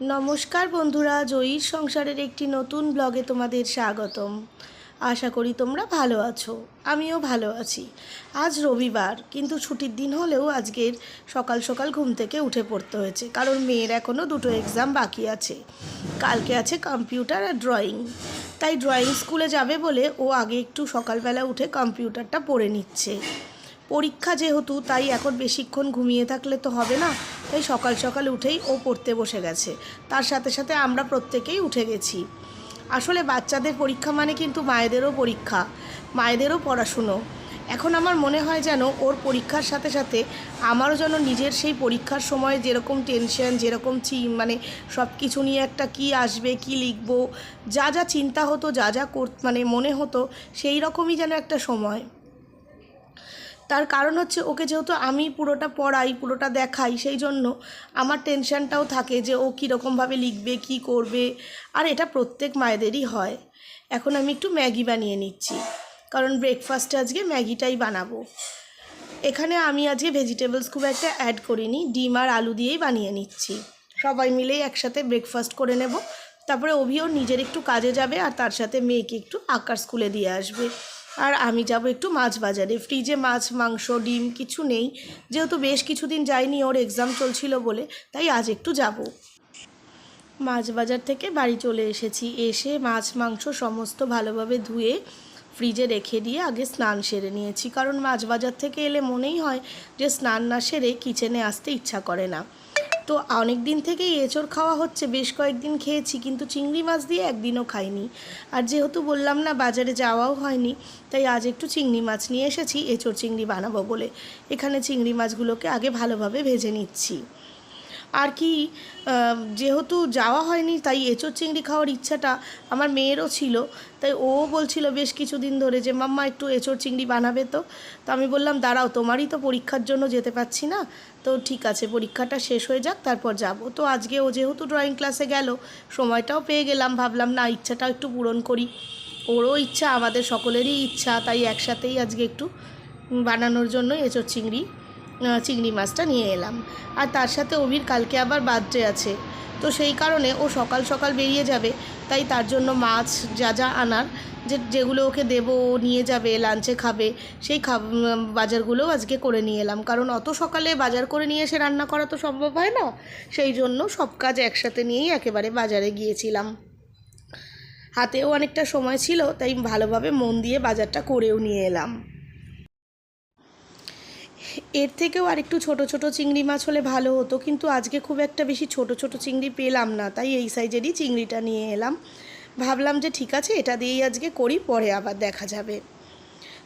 নমস্কার বন্ধুরা, জয়ীর সংসারের একটি নতুন ব্লগে তোমাদের স্বাগতম। আশা করি তোমরা ভালো আছো, আমিও ভালো আছি। আজ রবিবার, কিন্তু ছুটির দিন হলেও আজকের সকাল সকাল ঘুম থেকে উঠে পড়তে হয়েছে, কারণ মেয়ের এখনও দুটো এক্সাম বাকি আছে। কালকে আছে কম্পিউটার আর ড্রয়িং তাই ড্রয়িং স্কুলে যাবে বলে ও আগে একটু সকালবেলা উঠে কম্পিউটারটা পড়ে নিচ্ছে। পরীক্ষা যেহেতু, তাই এখন বেশিক্ষণ ঘুমিয়ে থাকলে তো হবে না। তাই সকাল সকাল উঠেই ও পড়তে বসে গেছে। তার সাথে সাথে আমরা প্রত্যেকেই উঠে গেছি। আসলে বাচ্চাদের পরীক্ষা মানে কিন্তু মায়েদেরও পরীক্ষা, মায়েদেরও পড়াশুনো। এখন আমার মনে হয় যেন ওর পরীক্ষার সাথে সাথে আমারও যেন নিজের সেই পরীক্ষার সময় যেরকম টেনশন, যেরকম মানে সব কিছু নিয়ে একটা কি আসবে, কি লিখব, যা যা চিন্তা হতো, যা যা কর মানে মনে হতো সেই রকমই যেন একটা সময়। তার কারণ হচ্ছে ওকে যেহেতু আমি পুরোটা পড়াই, পুরোটা দেখাই, সেই জন্য আমার টেনশনটাও থাকে যে ও কীরকমভাবে লিখবে, কি করবে। আর এটা প্রত্যেক মায়েদেরই হয়। এখন আমি একটু ম্যাগি বানিয়ে নিচ্ছি। কারণ ব্রেকফাস্টে আজকে ম্যাগিটাই বানাবো। এখানে আমি আজকে ভেজিটেবলস খুব একটা অ্যাড করিনি, ডিম আর আলু দিয়েই বানিয়ে নিচ্ছি। সবাই মিলেই একসাথে ব্রেকফাস্ট করে নেব। তারপরে অভিও নিজের একটু কাজে যাবে আর তার সাথে মেয়েকে একটু আঁকার স্কুলে দিয়ে আসবে। আর আমি যাব একটু মাছ বাজারে। ফ্রিজে মাছ, মাংস, ডিম কিছু নেই। যেহেতু বেশ কিছুদিন যাইনি ওর এক্সাম চলছিল বলে, তাই আজ একটু যাব। মাছ বাজার থেকে বাড়ি চলে এসেছি। এসে মাছ, মাংস সমস্ত ভালোভাবে ধুয়ে ফ্রিজে রেখে দিয়ে আগে স্নান সেরে নিয়েছি। কারণ মাছ বাজার থেকে এলে মনেই হয় যে স্নান না সেরে কিচেনে আসতে ইচ্ছা করে না। তো অনেক দিন থেকেই এঁচড় খাওয়া হচ্ছে, বেশ কয়েকদিন খেয়েছি, কিন্তু চিংড়ি মাছ দিয়ে একদিনও খাইনি। আর যেহেতু বললাম না, বাজারে যাওয়াও হয়নি, তাই আজ একটু চিংড়ি মাছ নিয়ে এসেছি, এঁচড় চিংড়ি বানাবো বলে। এখানে চিংড়ি মাছগুলোকে আগে ভালোভাবে ভেজে নিচ্ছি। আর কি যেহেতু যাওয়া হয়নি, তাই এঁচোড় চিংড়ি খাওয়ার ইচ্ছাটা আমার মেয়েরও ছিল। তাই ও বলছিল বেশ কিছুদিন ধরে যে, মাম্মা, একটু এঁচোড় চিংড়ি বানাবে তো। তো আমি বললাম, দাঁড়াও, তোমারই তো পরীক্ষার জন্য যেতে পারছি না। তো ঠিক আছে, পরীক্ষাটা শেষ হয়ে যাক, তারপর যাব। তো আজকে ও যেহেতু ড্রয়িং ক্লাসে গেল, সময়টাও পেয়ে গেলাম, ভাবলাম, না, ইচ্ছাটাও একটু পূরণ করি। ওরও ইচ্ছা, আমাদের সকলেরই ইচ্ছা, তাই একসাথেই আজকে একটু বানানোর জন্য এঁচোড় চিংড়ি চিংড়ি মাছটা নিয়ে এলাম। আর তার সাথে অভির কালকে আবার বার্থডে আছে। তো সেই কারণে ও সকাল সকাল বেরিয়ে যাবে। তাই তার জন্য মাছ যা যা আনার, যে যেগুলো ওকে দেবো, ও নিয়ে যাবে লাঞ্চে খাবে, সেই খাব বাজারগুলোও আজকে করে নিয়ে এলাম। কারণ অত সকালে বাজার করে নিয়ে এসে রান্না করা তো সম্ভব হয় না। সেই জন্য সব কাজ একসাথে নিয়েই একেবারে বাজারে গিয়েছিলাম। হাতেও অনেকটা সময় ছিল, তাই ভালোভাবে মন দিয়ে বাজারটা করেও নিয়ে এলাম। এর থেকেও আরেকটু ছোট ছোট চিংড়ি মাছ হলে ভালো হতো, কিন্তু আজকে খুব একটা বেশি ছোট ছোট চিংড়ি পেলাম না, তাই এই সাইজেরই চিংড়িটা নিয়ে এলাম। ভাবলাম যে ঠিক আছে, এটা দিয়েই আজকে করি, পরে আবার দেখা যাবে।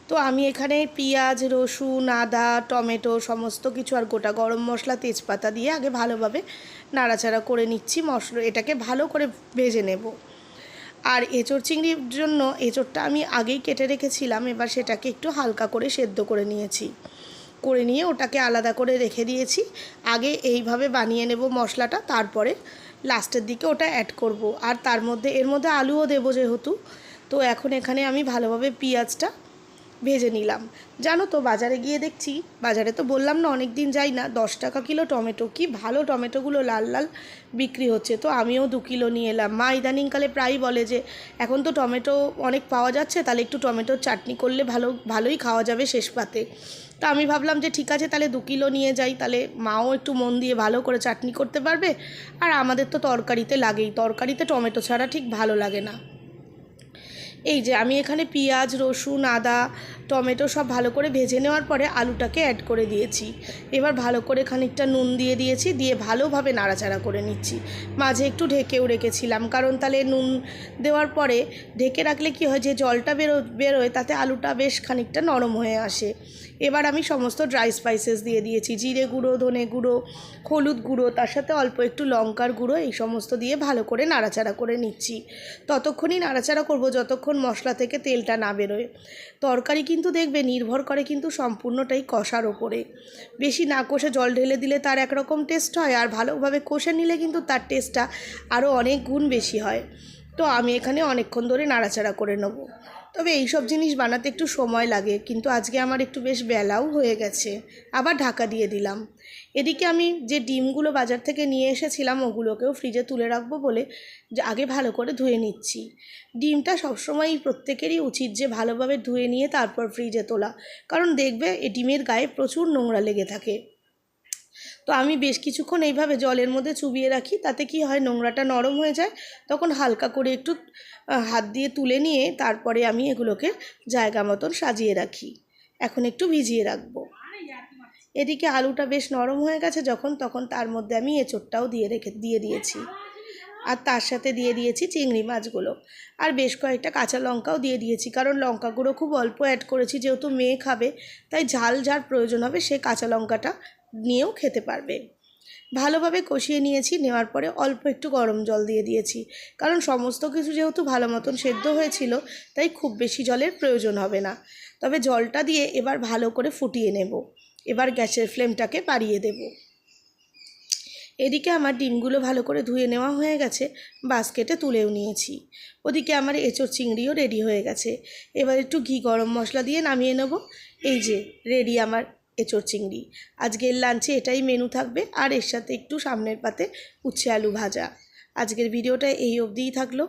তো আমি এখানে পেঁয়াজ, রসুন, আদা, টমেটো সমস্ত কিছু আর গোটা গরম মশলা তেজপাতা দিয়ে আগে ভালোভাবে নাড়াচাড়া করে নিচ্ছি, মশলা, এটাকে ভালো করে ভেজে নেব। আর এঁচোড় চিংড়ির জন্য, এঁচোড়টা আমি আগেই কেটে রেখেছিলাম, এবার সেটাকে একটু হালকা করে সেদ্ধ করে নিয়েছি। করে নিয়ে ওটাকে আলাদা করে রেখে দিয়েছি। আগে এইভাবে বানিয়ে নেব মশলাটা, তারপরে লাস্টের দিকে ওটা অ্যাড করব। আর তার মধ্যে, এর মধ্যে আলুও দেবো যেহেতু, তো এখন এখানে আমি ভালোভাবে পেঁয়াজটা ভেজে নিলাম। জানো তো, বাজারে গিয়ে দেখছি, বাজারে তো বললাম না অনেক দিন যাই না, দশ টাকা কিলো টমেটো, কি ভালো টমেটোগুলো লাল লাল বিক্রি হচ্ছে। তো আমিও দু কিলো নিয়ে এলাম। মা ইদানিংকালে প্রায়ই বলে যে, এখন তো টমেটো অনেক পাওয়া যাচ্ছে, তাহলে একটু টমেটোর চাটনি করলে ভালো, ভালোই খাওয়া যাবে শেষ পাতে। তা আমি ভাবলাম যে, ঠিক আছে, তাহলে দু কিলো নিয়ে যাই, তাহলে মাও একটু মন দিয়ে ভালো করে চাটনি করতে পারবে, আর আমাদের তো তরকারিতে লাগেই, তরকারিতে টমেটো ছাড়া ঠিক ভালো লাগে না। এই যে আমি এখানে পেঁয়াজ, রসুন, আদা, টমেটো সব ভালো করে ভেজে নেওয়ার পরে আলুটাকে অ্যাড করে দিয়েছি। এবার ভালো করে খানিকটা নুন দিয়ে দিয়েছি, দিয়ে ভালোভাবে নাড়াচাড়া করে নিচ্ছি। মাঝে একটু ঢেকেও রেখেছিলাম, কারণ তাহলে নুন দেওয়ার পরে ঢেকে রাখলে কি হয়, যে জলটা বেরো, বেরোয় তাতে আলুটা বেশ খানিকটা নরম হয়ে আসে। এবার আমি সমস্ত ড্রাই স্পাইসেস দিয়ে দিয়েছি। জিরে গুঁড়ো, ধনে গুঁড়ো, হলুদ গুঁড়ো, তার সাথে অল্প একটু লঙ্কার গুঁড়ো, এই সমস্ত দিয়ে ভালো করে নাড়াচাড়া করে নিচ্ছি। ততক্ষণই নাড়াচাড়া করব যতক্ষণ মশলা থেকে তেলটা না বেরোয়। তরকারি কিন্তু দেখবে নির্ভর করে কিন্তু সম্পূর্ণটাই কষার ওপরে। বেশি না কষে জল ঢেলে দিলে তার একরকম টেস্ট হয়, আর ভালোভাবে কষে নিলে কিন্তু তার টেস্টটা আরও অনেক গুণ বেশি হয়। তো আমি এখানে অনেকক্ষণ ধরে নাড়াচাড়া করে নেব। তবে এই সব জিনিস বানাতে একটু সময় লাগে, কিন্তু আজকে আমার একটু বেশ বেলাও হয়ে গেছে। আবার ঢাকা দিয়ে দিলাম। এদিকে আমি যে ডিমগুলো বাজার থেকে নিয়ে এসেছিলাম, ওগুলোকেও ফ্রিজে তুলে রাখব বলে যে আগে ভালো করে ধুয়ে নিচ্ছি। ডিমটা সবসময়ই প্রত্যেকেরই উচিত যে ভালোভাবে ধুয়ে নিয়ে তারপর ফ্রিজে তোলা। কারণ দেখবে এ ডিমের গায়ে প্রচুর নোংরা লেগে থাকে। তো আমি বেশ কিছুক্ষণ এইভাবে জলের মধ্যে চুবিয়ে রাখি, তাতে কি হয় নোংরাটা নরম হয়ে যায়, তখন হালকা করে একটু হাত দিয়ে তুলে নিয়ে তারপরে আমি এগুলোকে জায়গা মতন সাজিয়ে রাখি। এখন একটু ভিজিয়ে রাখব। এদিকে আলুটা বেশ নরম হয়ে গেছে যখন, তখন তার মধ্যে আমি এঁচোড়টাও দিয়ে রেখে, দিয়ে দিয়েছি। আর তার সাথে দিয়ে দিয়েছি চিংড়ি মাছগুলো। আর বেশ কয়েকটা কাঁচা লঙ্কাও দিয়ে দিয়েছি, কারণ লঙ্কা গুঁড়ো খুব অল্প অ্যাড করেছি, যেহেতু মেয়ে খাবে, তাই ঝাল যার প্রয়োজন হবে সে কাঁচা লঙ্কাটা নিয়েও খেতে পারবে। ভালোভাবে কষিয়ে নিয়েছি, নেওয়ার পরে অল্প একটু গরম জল দিয়ে দিয়েছি, কারণ সমস্ত কিছু যেহেতু ভালো মতন সেদ্ধ হয়েছিল, তাই খুব বেশি জলের প্রয়োজন হবে না। তবে জলটা দিয়ে এবার ভালো করে ফুটিয়ে নেব। এবার গ্যাসের ফ্লেমটাকে বাড়িয়ে দেব। এদিকে আমার ডিমগুলো ভালো করে ধুয়ে নেওয়া হয়ে গেছে, বাস্কেটে তুলেও নিয়েছি। ওদিকে আমার এঁচোড় চিংড়িও রেডি হয়ে গেছে। এবার একটু ঘি গরম মশলা দিয়ে নামিয়ে নেব। এই যে, রেডি আমার এঁচোড় চিংড়ি। আজকের লাঞ্চে এটাই মেনু থাকবে, আর এর সাথে একটু সামনের পাতে উচ্ছে আলু ভাজা। আজকের ভিডিওটা এই অবধিই থাকল।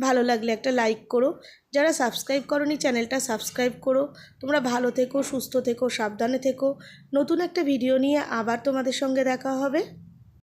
ভালো লাগলে একটা লাইক করো। যারা সাবস্ক্রাইব করনি চ্যানেলটা সাবস্ক্রাইব করো। তোমরা ভালো থেকো, সুস্থ থেকো, সাবধানে থেকো। নতুন একটা ভিডিও নিয়ে আবার তোমাদের সঙ্গে দেখা হবে।